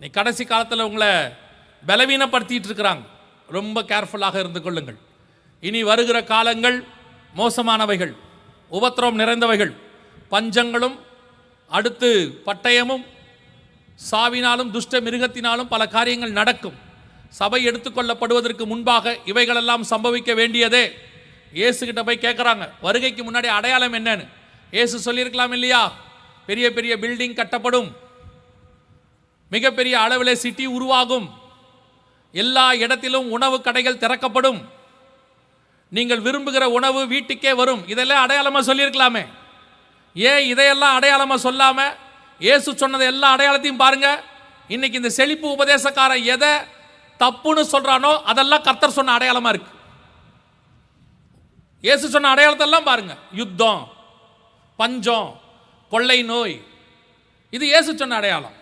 நீ கடைசி காலத்தில் உங்களை பலவீனப்படுத்திட்டு இருக்கிறாங்க ரொம்ப கேர்ஃபுல்லாக இருந்து கொள்ளுங்கள். இனி வருகிற காலங்கள் மோசமானவைகள் உபத்திரவம் நிறைந்தவைகள். பஞ்சங்களும் அடுத்து பட்டயமும் சாவினாலும் துஷ்ட மிருகத்தினாலும் பல காரியங்கள் நடக்கும். சபை எடுத்துக்கொள்ளப்படுவதற்கு முன்பாக இவைகளெல்லாம் சம்பவிக்க வேண்டியதே. இயேசுகிட்ட போய் கேட்குறாங்க வருகைக்கு முன்னாடி அடையாளம் என்னன்னு? இயேசு சொல்லியிருக்கலாம் இல்லையா? பெரிய பெரிய பில்டிங் கட்டப்படும். மிகப்பெரிய அளவிலே சிட்டி உருவாகும். எல்லா இடத்திலும் உணவு கடைகள் திறக்கப்படும். நீங்கள் விரும்புகிற உணவு வீட்டுக்கே வரும். இதெல்லாம் அடையாளமாக சொல்லியிருக்கலாமே. ஏன் இதையெல்லாம் அடையாளமாக சொல்லாமல் இயேசு சொன்னது எல்லா அடையாளத்தையும் பாருங்க. இன்னைக்கு இந்த செழிப்பு உபதேசக்காரன் எதை தப்புன்னு சொல்கிறானோ அதெல்லாம் கர்த்தர் சொன்ன அடையாளமாக இருக்கு. இயேசு சொன்ன அடையாளத்தெல்லாம் பாருங்க. யுத்தம் பஞ்சம் கொள்ளை நோய். இது இயேசு சொன்ன அடையாளம்.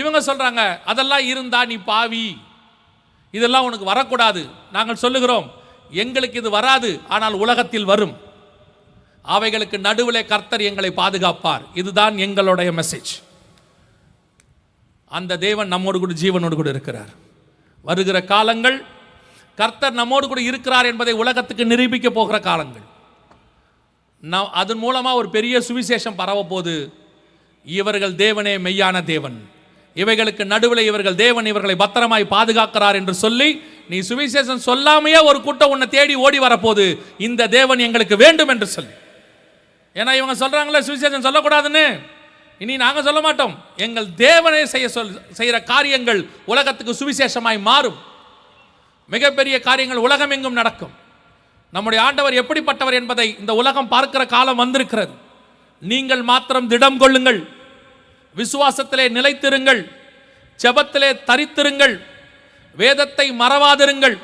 இவங்க சொல்கிறாங்க அதெல்லாம் இருந்தா நீ பாவி. இதெல்லாம் உனக்கு வரக்கூடாது. நாங்கள் சொல்லுகிறோம் எங்களுக்கு இது வராது ஆனால் உலகத்தில் வரும். அவைகளுக்கு நடுவில் கர்த்தர் எங்களை பாதுகாப்பார். இதுதான் எங்களுடைய மெசேஜ் அந்த தேவன் நம்மோடு கூட ஜீவனோடு கூட இருக்கிறார். வருகிற காலங்கள் கர்த்தர் நம்மோடு கூட இருக்கிறார் என்பதை உலகத்துக்கு நிரூபிக்க போகிற காலங்கள். நான் அதன் மூலமாக ஒரு பெரிய சுவிசேஷம் பரவ போது இவர்கள் தேவனே மெய்யான தேவன். இவைகளுக்கு நடுவில் இவர்கள் தேவன் இவர்களை பத்திரமாய் பாதுகாக்கிறார் என்று சொல்லி நீ சுவிசேஷம் சொல்லாமையே ஒரு கூட்டம் உன்னை தேடி ஓடி வரப்போது இந்த தேவன் எங்களுக்கு வேண்டும் என்று சொல்லி. ஏன்னா இவங்க சொல்றாங்களே சுவிசேஷம் சொல்லக்கூடாதுன்னு. இனி நாங்கள் சொல்ல மாட்டோம். எங்கள் தேவனை செய்ய சொல் செய்கிற காரியங்கள் உலகத்துக்கு சுவிசேஷமாய் மாறும். மிகப்பெரிய காரியங்கள் உலகம் எங்கும் நடக்கும். நம்முடைய ஆண்டவர் எப்படிப்பட்டவர் என்பதை இந்த உலகம் பார்க்கிற காலம் வந்திருக்கிறது. நீங்கள் மாத்திரம் திடம் கொள்ளுங்கள். விசுவாசத்திலே நிலைத்திருங்கள் ஜபத்திலே தரித்திருங்கள் வேதத்தை மறவாதிருங்கள்.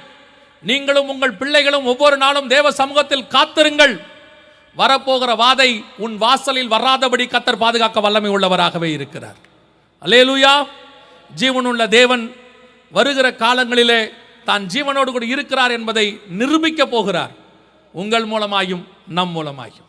நீங்களும் உங்கள் பிள்ளைகளும் ஒவ்வொரு நாளும் தேவ சமூகத்தில் காத்திருங்கள். வரப்போகிற வாதை உன் வாசலில் வராதபடி கத்தர் பாதுகாக்க வல்லமை உள்ளவராகவே இருக்கிறார். அலேலுயா ஜீவனுள்ள தேவன் வருகிற காலங்களிலே தான் ஜீவனோடு கூட இருக்கிறார் என்பதை நிரூபிக்க போகிறார். உங்கள் மூலமாயும் நம் மூலமாயும்.